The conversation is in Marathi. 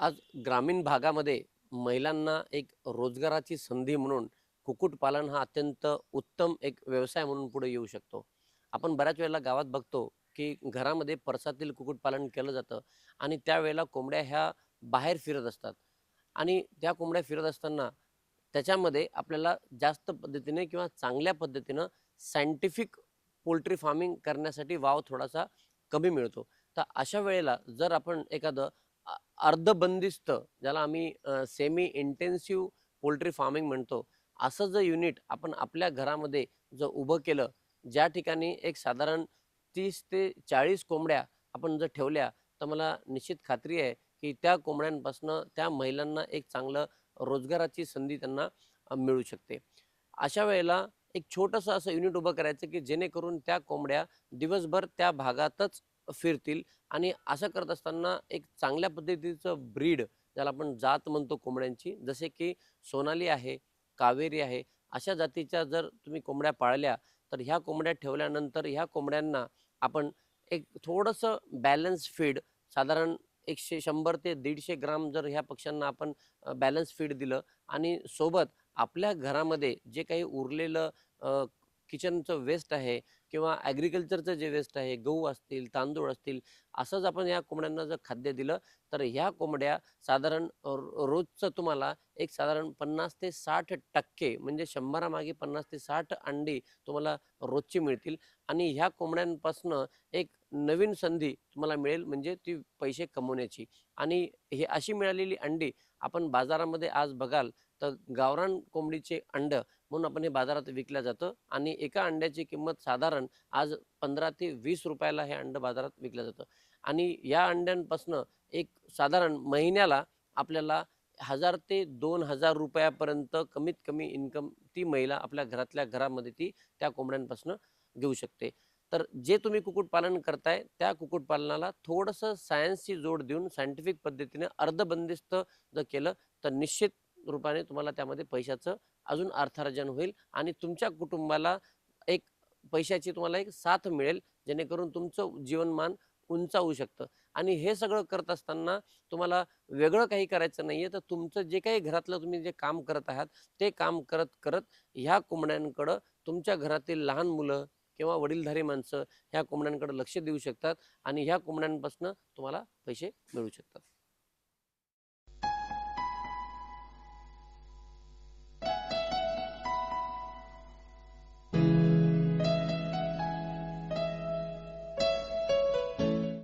आज ग्रामीण भागामध्ये महिलांना एक रोजगाराची संधी म्हणून कुक्कुटपालन हा अत्यंत उत्तम एक व्यवसाय म्हणून पुढे येऊ शकतो. आपण बऱ्याच वेळेला गावात बघतो की घरामध्ये परसातील कुक्कुटपालन केलं जातं आणि त्यावेळेला कोंबड्या ह्या बाहेर फिरत असतात. आणि त्या कोंबड्या फिरत असताना त्याच्यामध्ये आपल्याला जास्त पद्धतीने किंवा चांगल्या पद्धतीनं सायंटिफिक पोल्ट्री फार्मिंग करण्यासाठी वाव थोडासा कमी मिळतो. तर अशा वेळेला जर आपण एखादं अर्धबंदिस्त ज्याला आम्ही सेमी इंटेन्सिव्ह पोल्ट्री फार्मिंग म्हणतो. असं जर युनिट आपण आपल्या घरामध्ये जर उभं केलं ज्या ठिकाणी एक साधारण तीस ते चाळीस कोंबड्या आपण जर ठेवल्या तर मला निश्चित खात्री आहे की त्या कोंबड्यांपासून त्या महिलांना एक चांगलं रोजगाराची संधी त्यांना मिळू शकते. अशा वेळेला एक छोटंसं असं युनिट उभं करायचं की जेणेकरून त्या कोंबड्या दिवसभर त्या भागातच फिरतील आणि असं करत असताना एक चांगल्या पद्धतीचं ब्रीड ज्याला आपण जात म्हणतो कोंबड्यांची जसे की सोनाली आहे कावेरी आहे अशा जातीच्या जर तुम्ही कोंबड्या पाळल्या तर ह्या कोंबड्या ठेवल्यानंतर ह्या कोंबड्यांना आपण एक थोडंसं बॅलन्स फीड साधारण एकशे शंभर ते दीडशे ग्राम जर ह्या पक्ष्यांना आपण बॅलन्स फीड दिलं आणि सोबत आपल्या घरामध्ये जे काही उरलेलं किचनचं वेस्ट आहे किंवा ॲग्रिकल्चरचं जे वेस्ट आहे गहू असतील तांदूळ असतील असंच आपण या कोंबड्यांना जर खाद्य दिलं तर ह्या कोंबड्या साधारण रोजचं तुम्हाला एक साधारण पन्नास ते साठ टक्के म्हणजे शंभरामागे पन्नास ते साठ अंडी तुम्हाला रोजची मिळतील. आणि ह्या कोंबड्यांपासनं एक नवीन संधी तुम्हाला मिळेल म्हणजे ती पैसे कमवण्याची. आणि हे अशी मिळालेली अंडी आपण बाजारामध्ये आज बघाल तर गावरान कोंबडीचे अंड म्हणून आपण हे बाजारात विकल्या जातं आणि एका अंड्याची किंमत साधारण आज पंधरा ते वीस रुपयाला हे अंड बाजारात विकलं जातं. आणि या अंड्यांपासनं एक साधारण महिन्याला आपल्याला हजार ते दोन हजार रुपयापर्यंत कमीत कमी इन्कम ती महिला आपल्या घरातल्या घरामध्ये ती त्या कोंबड्यांपासून घेऊ शकते. तर जे तुम्ही कुक्कुटपालन करताय त्या कुक्कुटपालनाला थोडंसं सायन्सची जोड देऊन सायंटिफिक पद्धतीने अर्धबंदिस्त जर केलं तर निश्चित रूपाने तुम्हाला त्यामध्ये पैशाचं अजून अर्थार्जन होईल आणि तुमच्या कुटुंबाला एक पैशाची तुम्हाला एक साथ मिळेल जेणेकरून तुमचं जीवनमान उंचावू शकतं. आणि हे सगळं करत असताना तुम्हाला वेगळं काही करायचं नाही आहे तर तुमचं जे काही घरातलं तुम्ही जे काम करत आहात ते काम करत करत ह्या कोंबड्यांकडं तुमच्या घरातील लहान मुलं किंवा वडीलधारी माणसं ह्या कोंबड्यांकडे लक्ष देऊ शकतात आणि ह्या कोंबड्यांपासून तुम्हाला पैसे मिळू शकतात.